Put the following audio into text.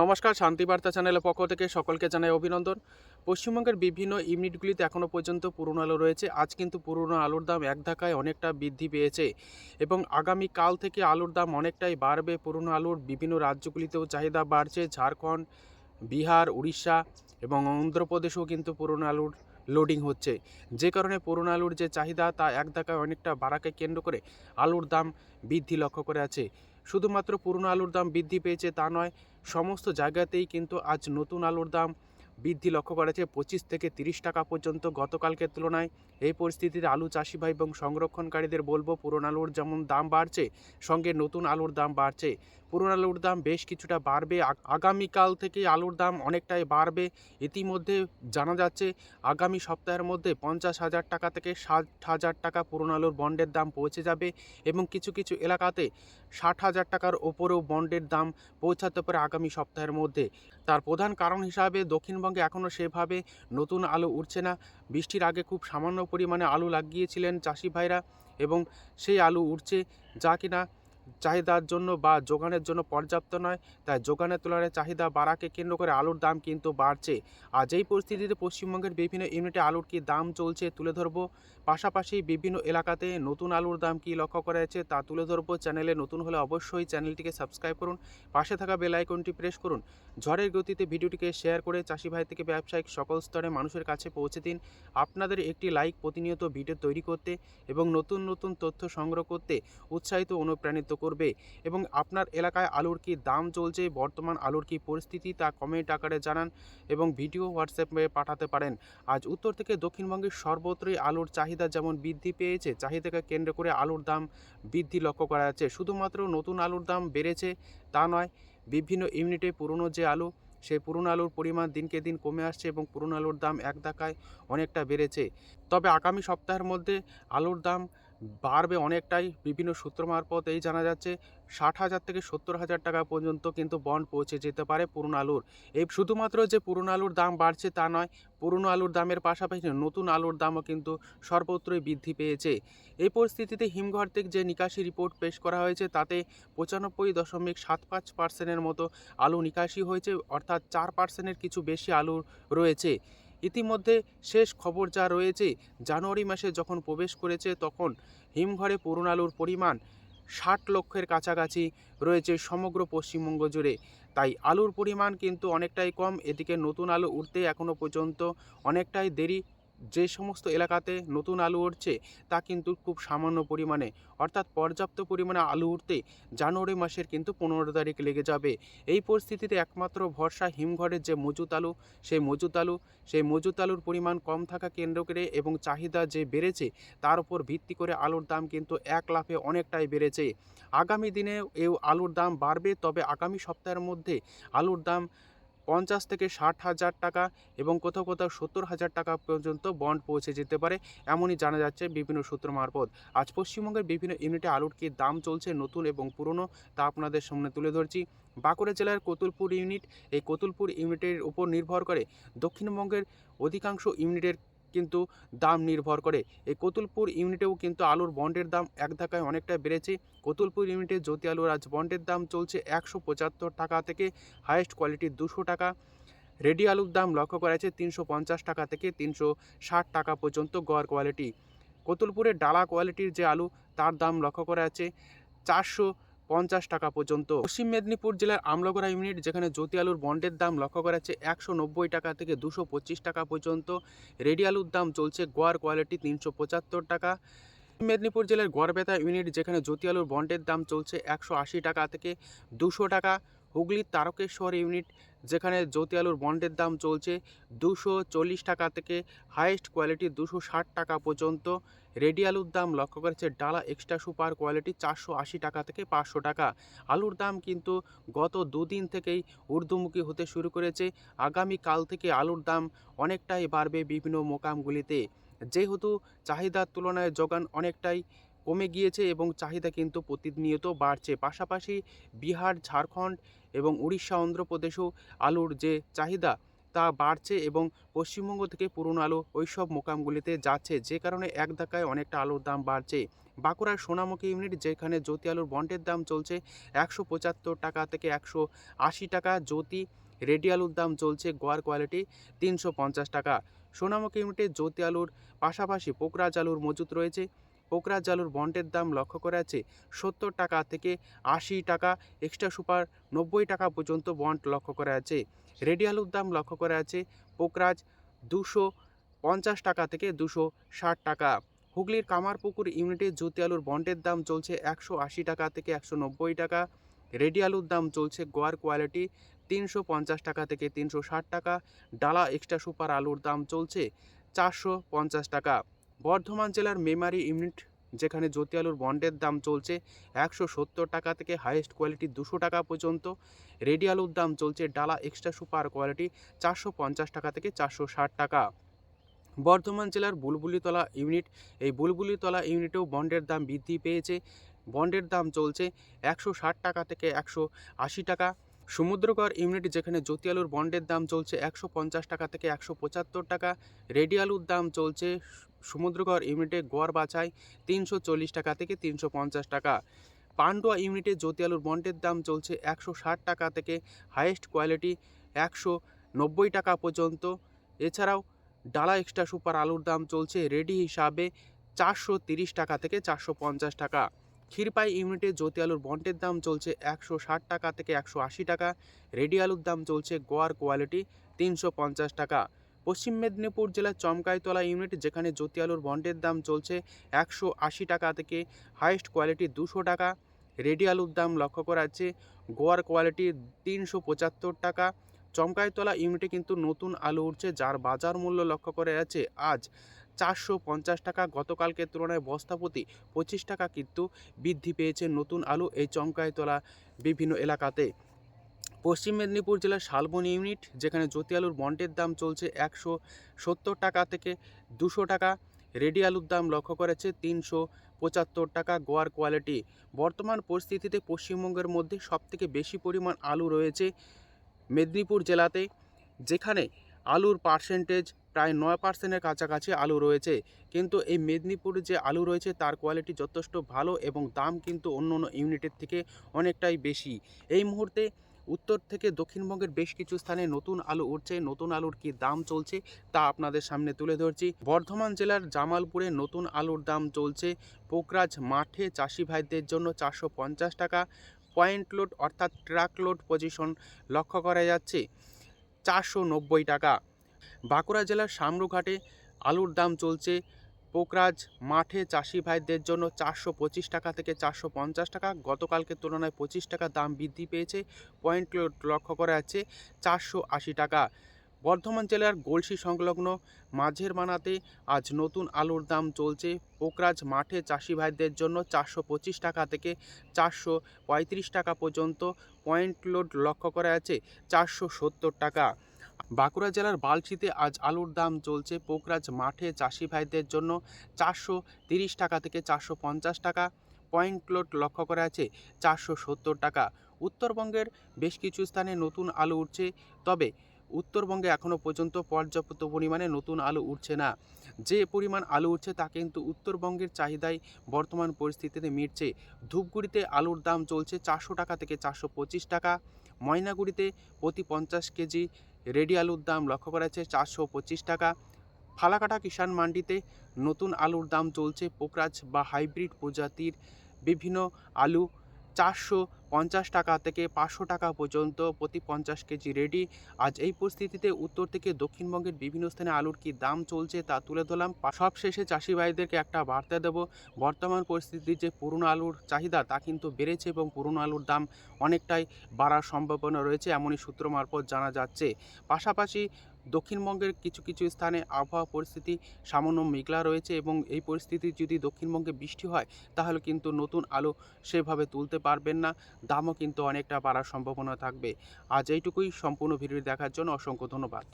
নমস্কার, শান্তিবার্তা চ্যানেলের পক্ষ থেকে সকলকে জানাই অভিনন্দন। পশ্চিমবঙ্গের বিভিন্ন ইউনিটগুলিতে এখনও পর্যন্ত পুরনো আলু রয়েছে। আজ কিন্তু পুরনো আলুর দাম এক ধাক্কায় অনেকটা বৃদ্ধি পেয়েছে এবং আগামী কাল থেকে আলুর দাম অনেকটাই বাড়বে। পুরনো আলুর বিভিন্ন রাজ্যগুলিতেও চাহিদা বাড়ছে। ঝাড়খণ্ড, বিহার, উড়িষ্যা এবং অন্ধ্রপ্রদেশেও কিন্তু পুরনো আলুর লোডিং হচ্ছে। যে কারণে পুরনো আলুর যে চাহিদা, তা এক ধাক্কায় অনেকটা বাড়াকে কেন্দ্র করে আলুর দাম বৃদ্ধি লক্ষ্য করে আছে। শুধুমাত্র পুরনো আলুর দাম বৃদ্ধি পেয়েছে তা নয় সমস্ত জায়গাতেই কিন্তু আজ নতুন আলুর দাম বৃদ্ধি লক্ষ্য করেছে পঁচিশ থেকে তিরিশ টাকা পর্যন্ত গতকালকের তুলনায় এই পরিস্থিতিতে আলু চাষি ভাই এবং সংরক্ষণকারীদের বলব, পুরোনো আলুর যেমন দাম বাড়ছে, সঙ্গে নতুন আলুর দাম বাড়ছে। পুরনো আলুর দাম বেশ কিছুটা বাড়বে। আগামীকাল থেকে আলুর দাম অনেকটাই বাড়বে। ইতিমধ্যে জানা যাচ্ছে, আগামী সপ্তাহের মধ্যে পঞ্চাশ হাজার টাকা থেকে ষাট হাজার টাকা পুরনো আলুর বন্ডের দাম পৌঁছে যাবে এবং কিছু কিছু এলাকাতে ষাট হাজার টাকার ওপরেও বন্ডের দাম পৌঁছাতে পারে আগামী সপ্তাহের মধ্যে। তার প্রধান কারণ হিসাবে দক্ষিণবঙ্গে এখনও সেভাবে নতুন আলু উঠছে না। বৃষ্টির আগে খুব সামান্য পরিমাণে আলু লাগিয়েছিলেন চাষি ভাইরা এবং সেই আলু উঠছে যা কিনা চাহিদার জন্য বা যোগানের জন্য পর্যাপ্ত নয়। তাই যোগানের তুলনায় চাহিদা বাড়াকে কেন্দ্র করে আলুর দাম কিন্তু বাড়ছে। আর যেই পরিস্থিতিতে পশ্চিমবঙ্গের বিভিন্ন ইউনিটে আলুর কি দাম চলছে তুলে ধরবো? পাশাপাশি বিভিন্ন এলাকাতে নতুন আলুর দাম কি লক্ষ্য করা যাচ্ছে তা তুলে ধরবো চ্যানেলে। নতুন হলে অবশ্যই চ্যানেলটিকে সাবস্ক্রাইব করুন। পাশে থাকা বেল আইকনটি প্রেস করুন। ঝড়ের গতিতে ভিডিওটিকে শেয়ার করে চাষি ভাই থেকে ব্যবসায়িক সকল স্তরে মানুষের কাছে পৌঁছে দিন। আপনাদের একটি লাইক প্রতিনিয়ত ভিডিও তৈরি করতে এবং নতুন নতুন তথ্য সংগ্রহ করতে উৎসাহিত অনুপ্রাণিত করবে এবং আপনার এলাকায় আলুর কি দাম চলছে, বর্তমান আলুর কি পরিস্থিতি তা কমেন্ট আকারে জানান এবং ভিডিও হোয়াটসঅ্যাপে পাঠাতে পারেন। আজ উত্তর থেকে দক্ষিণবঙ্গের সর্বত্রই আলুর চাহিদা যেমন বৃদ্ধি পেয়েছে, চাহিদাকে কেন্দ্র করে আলুর দাম বৃদ্ধি লক্ষ্য করা যাচ্ছে। শুধুমাত্র নতুন আলুর দাম বেড়েছে তা নয়, বিভিন্ন ইউনিটে পুরনো যে আলু, সেই পুরনো আলুর পরিমাণ দিনকে দিন কমে আসছে এবং পুরনো আলুর দাম এক ধাক্কায় অনেকটা বেড়েছে। তবে আগামী সপ্তাহের মধ্যে আলুর দাম বাড়বে অনেকটাই। বিভিন্ন সূত্র মারফত এই জানা যাচ্ছে, ষাট হাজার থেকে সত্তর হাজার টাকা পর্যন্ত কিন্তু বন্ড পৌঁছে যেতে পারে পুরনো আলুর। এই শুধুমাত্র যে পুরনো আলুর দাম বাড়ছে তা নয়, পুরনো আলুর দামের পাশাপাশি নতুন আলুর দামও কিন্তু সর্বত্রই বৃদ্ধি পেয়েছে। এই পরিস্থিতিতে হিমঘর থেকে যে নিকাশি রিপোর্ট পেশ করা হয়েছে, তাতে পঁচানব্বই দশমিক সাত পাঁচ পার্সেন্টের মতো আলু নিকাশি হয়েছে, অর্থাৎ চার পার্সেন্টের কিছু বেশি আলু রয়েছে। ইতিমধ্যে শেষ খবর যা রয়েছে, জানুয়ারি মাসে যখন প্রবেশ করেছে তখন হিমঘরে পুরনো আলুর পরিমাণ ষাট লক্ষের কাছাকাছি রয়েছে সমগ্র পশ্চিমবঙ্গ জুড়ে। তাই আলুর পরিমাণ কিন্তু অনেকটাই কম, এদিকে নতুন আলু উঠতে এখনও পর্যন্ত অনেকটাই দেরি যে সমস্ত এলাকাতে নতুন আলু উঠছে, তা কিন্তু খুব সামান্য পরিমাণে। অর্থাৎ পর্যাপ্ত পরিমাণে আলু উঠতে জানুয়ারি মাসের কিন্তু পনেরো তারিখ লেগে যাবে। এই পরিস্থিতিতে একমাত্র ভরসা হিমঘরের যে মজুত আলু, সেই মজুত আলু, সেই মজুত আলুর পরিমাণ কম থাকা কেন্দ্র করে এবং চাহিদা যে বেড়েছে, তার উপর ভিত্তি করে আলুর দাম কিন্তু এক লাফে অনেকটাই বেড়েছে। আগামী দিনে এই আলুর দাম বাড়বে, তবে আগামী সপ্তাহের মধ্যে আলুর দাম পঞ্চাশ থেকে ষাট হাজার টাকা এবং কোথাও কোথাও সত্তর হাজার টাকা পর্যন্ত বন্ড পৌঁছে যেতে পারে, এমনই জানা যাচ্ছে বিভিন্ন সূত্র মারফত। আজ পশ্চিমবঙ্গের বিভিন্ন ইউনিটে আলুর কী দাম চলছে নতুন এবং পুরনো, তা আপনাদের সামনে তুলে ধরছি। বাঁকুড়া জেলার কতুলপুর ইউনিট, এই কতুলপুর ইউনিটের উপর নির্ভর করে দক্ষিণবঙ্গের অধিকাংশ ইউনিটের কিন্তু দাম নির্ভর করে। এই কতুলপুর ইউনিটেও কিন্তু আলুর বন্ডের দাম এক ধাক্কায় অনেকটা বেড়েছে। কতুলপুর ইউনিটে জ্যোতি আলুর আজ বন্ডের দাম চলছে একশো পঁচাত্তর টাকা থেকে হায়েস্ট কোয়ালিটির দুশো টাকা। রেডি আলুর দাম লক্ষ্য করা আছে তিনশো পঞ্চাশ টাকা থেকে তিনশো ষাট টাকা পর্যন্ত গড় কোয়ালিটি। কতুলপুরের ডালা কোয়ালিটির যে আলু, তার দাম লক্ষ্য করা আছে চারশো পঞ্চাশ টাকা পর্যন্ত। পশ্চিম মেদিনীপুর জেলার আমলগড়া ইউনিট, যেখানে জ্যোতি আলুর বন্ডের দাম লক্ষ্য করা যাচ্ছে একশো নব্বই টাকা থেকে দুশো পঁচিশ টাকা পর্যন্ত। রেডি আলুর দাম চলছে গোয়ার কোয়ালিটি তিনশো পঁচাত্তর টাকা। মেদিনীপুর জেলার গড়বেতা ইউনিট, যেখানে জ্যোতি আলুর বন্ডের দাম চলছে একশো আশি টাকা থেকে দুশো টাকা। হুগলির তারকেশ্বর ইউনিট, যেখানে জ্যোতি আলুর বন্ডের দাম চলছে দুশো চল্লিশ টাকা থেকে হাইয়েস্ট কোয়ালিটি দুশো ষাট টাকা পর্যন্ত। রেডি আলুর দাম লক্ষ্য করেছে ডালা এক্সট্রা সুপার কোয়ালিটি চারশো আশি টাকা থেকে পাঁচশো টাকা। আলুর দাম কিন্তু গত দুদিন থেকেই ঊর্ধ্বমুখী হতে শুরু করেছে। আগামী কাল থেকে আলুর দাম অনেকটাই বাড়বে বিভিন্ন মোকামগুলিতে। যেহেতু চাহিদার তুলনায় যোগান অনেকটাই কমে গিয়েছে এবং চাহিদা কিন্তু প্রতিনিয়ত বাড়ছে। পাশাপাশি বিহার, ঝাড়খণ্ড এবং উড়িষ্যা, অন্ধ্রপ্রদেশেও আলুর যে চাহিদা, তা বাড়ছে এবং পশ্চিমবঙ্গ থেকে পুরনো আলু ওইসব মোকামগুলিতে যাচ্ছে। যে কারণে এক ধাক্কায় অনেকটা আলুর দাম বাড়ছে। বাঁকুড়ার সোনামুখী ইউনিট, যেখানে জ্যোতি আলুর বন্ডের দাম চলছে একশো পঁচাত্তর টাকা থেকে একশো আশি টাকা। জ্যোতি রেডি আলুর দাম চলছে গোয়ার কোয়ালিটি তিনশো পঞ্চাশ টাকা। সোনামুখী ইউনিটে জ্যোতি আলুর পাশাপাশি পোকরাজ আলুর মজুত রয়েছে পোকরাজ আলুর বন্ডের দাম লক্ষ্য করা আছে সত্তর টাকা থেকে আশি টাকা, এক্সট্রা সুপার নব্বই টাকা পর্যন্ত বন্ড লক্ষ্য করা আছে। রেডি আলুর দাম লক্ষ্য করা আছে পোকরাজ দুশো পঞ্চাশ টাকা থেকে দুশো ষাট টাকা। হুগলির কামারপুকুর ইউনিটে জ্যোতি আলুর বন্ডের দাম চলছে একশো আশি টাকা থেকে একশো নব্বই টাকা। রেডি আলুর দাম চলছে গোয়ার কোয়ালিটি তিনশো পঞ্চাশ টাকা থেকে তিনশো ষাট টাকা। ডালা এক্সট্রা সুপার আলুর দাম চলছে চারশো পঞ্চাশ টাকা। বর্ধমান জেলার মেমারি ইউনিট, যেখানে জ্যোতি আলুর বন্ডের দাম চলছে একশো সত্তর টাকা থেকে হাইয়েস্ট কোয়ালিটি দুশো টাকা পর্যন্ত। রেডি আলুর দাম চলছে ডালা এক্সট্রা সুপার কোয়ালিটি চারশো পঞ্চাশ টাকা থেকে চারশো ষাট টাকা। বর্ধমান জেলার বুলবুলিতলা ইউনিট, এই বুলবুলিতলা ইউনিটেও বন্ডের দাম বৃদ্ধি পেয়েছে। বন্ডের দাম চলছে একশো ষাট টাকা থেকে একশো আশি টাকা। সমুদ্রগড় ইউনিট যেখানে জ্যোতি আলুর বন্ডের দাম চলছে একশো পঞ্চাশ টাকা থেকে একশো পঁচাত্তর টাকা, রেডি আলুর দাম চলছে সমুদ্রগড় ইউনিটে গড় বাছাই তিনশো চল্লিশ টাকা থেকে তিনশো পঞ্চাশ টাকা। পান্ডুয়া ইউনিটে জ্যোতি আলুর বন্ডের দাম চলছে একশো ষাট টাকা থেকে হাইয়েস্ট কোয়ালিটি একশো নব্বই টাকা পর্যন্ত। এছাড়াও ডালা এক্সট্রা সুপার আলুর দাম চলছে রেডি হিসাবে চারশো তিরিশ টাকা থেকে চারশো পঞ্চাশ টাকা। ক্ষীরপাই ইউনিটে জ্যোতি আলুর বন্ডের দাম চলছে একশো ষাট টাকা থেকে একশো আশি টাকা। রেডি আলুর দাম চলছে গোয়ার কোয়ালিটি তিনশো পঞ্চাশ টাকা। পশ্চিম মেদিনীপুর জেলার চমকাইতলা ইউনিট যেখানে জ্যোতি আলুর বন্ডের দাম চলছে একশো আশি টাকা থেকে হাইয়েস্ট কোয়ালিটি দুশো টাকা। রেডি আলুর দাম লক্ষ্য করা যাচ্ছে গোয়ার কোয়ালিটি তিনশো পঁচাত্তর টাকা। চমকাইতলা ইউনিটে কিন্তু নতুন আলু উঠছে যার বাজার মূল্য লক্ষ্য করে আছে আজ চারশো পঞ্চাশ টাকা, গতকালকের তুলনায় বস্তাপতি পঁচিশ টাকা কিন্তু বৃদ্ধি পেয়েছে নতুন আলু এই চমকায় তোলা বিভিন্ন এলাকাতে। পশ্চিম মেদিনীপুর জেলার শালবন ইউনিট, যেখানে জ্যোতি আলুর বন্ডের দাম চলছে একশো সত্তর টাকা থেকে দুশো টাকা। রেডি আলুর দাম লক্ষ্য করেছে তিনশো পঁচাত্তর টাকা গোয়ার কোয়ালিটি। বর্তমান পরিস্থিতিতে পশ্চিমবঙ্গের মধ্যে সবথেকে বেশি পরিমাণ আলু রয়েছে মেদিনীপুর জেলাতে, যেখানে আলুর পার্সেন্টেজ প্রায় নয় পার্সেন্টের কাছাকাছি আলু রয়েছে। কিন্তু এই মেদিনীপুরে যে আলু রয়েছে, তার কোয়ালিটি যথেষ্ট ভালো এবং দাম কিন্তু অন্য অন্য ইউনিটের থেকে অনেকটাই বেশি। এই মুহূর্তে উত্তর থেকে দক্ষিণবঙ্গের বেশ কিছু স্থানে নতুন আলু উঠছে। নতুন আলুর কি দাম চলছে, তা আপনাদের সামনে তুলে ধরছি। বর্ধমান জেলার জামালপুরে নতুন আলুর দাম চলছে। পোকরাজ মাঠে চাষি ভাইদের জন্য চারশো পঞ্চাশ টাকা পয়েন্ট লোড অর্থাৎ ট্রাক লোড পজিশন লক্ষ্য করা যাচ্ছে। চারশো নব্বই টাকা। বাঁকুড়া জেলার শামরুঘাটে আলুর দাম চলছে। পোকরাজ মাঠে চাষি ভাইদের জন্য চারশো পঁচিশ টাকা থেকে চারশো পঞ্চাশ টাকা। গতকালকের তুলনায় পঁচিশ টাকা দাম বৃদ্ধি পেয়েছে। পয়েন্ট লক্ষ্য করা যাচ্ছে চারশো আশি টাকা। বর্ধমান জেলার গলসি সংলগ্ন মাঝের মানাতে আজ নতুন আলুর দাম চলছে। পোকরাজ মাঠে চাষি ভাইদের জন্য চারশো পঁচিশ টাকা থেকে চারশো পঁয়ত্রিশ টাকা পর্যন্ত পয়েন্ট লোড লক্ষ্য করা আছে চারশো সত্তর টাকা। বাঁকুড়া জেলার বালছিতে আজ আলুর দাম চলছে পোকরাজ মাঠে চাষি ভাইদের জন্য চারশো তিরিশ টাকা থেকে চারশো পঞ্চাশ টাকা। পয়েন্ট লোড লক্ষ্য করা আছে চারশো সত্তর টাকা। উত্তরবঙ্গের বেশ কিছু স্থানে নতুন আলু উঠছে, তবে উত্তরবঙ্গে এখনও পর্যন্ত পর্যাপ্ত পরিমাণে নতুন আলু উঠছে না। যে পরিমাণ আলু উঠছে তা কিন্তু উত্তরবঙ্গের চাহিদাই বর্তমান পরিস্থিতিতে মিটছে। ধূপগুড়িতে আলুর দাম চলছে চারশো টাকা থেকে চারশো পঁচিশ টাকা। ময়নাগুড়িতে প্রতি পঞ্চাশ কেজি রেডি আলুর দাম লক্ষ্য করা যাচ্ছে চারশো পঁচিশ টাকা। ফালাকাটা কিষাণ মান্ডিতে নতুন আলুর দাম চলছে পোকরাজ বা হাইব্রিড প্রজাতির বিভিন্ন আলু চারশো পঞ্চাশ টাকা থেকে পাঁচশো টাকা পর্যন্ত প্রতি পঞ্চাশ কেজি রেডি আজ এই পরিস্থিতিতে উত্তর থেকে দক্ষিণবঙ্গের বিভিন্ন স্থানে আলুর কি দাম চলছে তা তুলে ধরলাম। সব শেষে চাষি ভাইদেরকে একটা বার্তা দেব, বর্তমান পরিস্থিতির যে পুরনো আলুর চাহিদা তা কিন্তু বেড়েছে এবং পুরনো আলুর দাম অনেকটাই বাড়ার সম্ভাবনা রয়েছে, এমনই সূত্র মারফত জানা যাচ্ছে। পাশাপাশি দক্ষিণবঙ্গের কিছু কিছু স্থানে আবহাওয়া পরিস্থিতি সামান্য মেঘলা রয়েছে এবং এই পরিস্থিতি যদি দক্ষিণবঙ্গে বৃষ্টি হয়, তাহলে কিন্তু নতুন আলু সেভাবে তুলতে পারবেন না। দামও কিন্তু অনেকটা বাড়ার সম্ভাবনা থাকবে। আজ এইটুকুই। সম্পূর্ণ ভিডিও দেখার জন্য অসংখ্য ধন্যবাদ।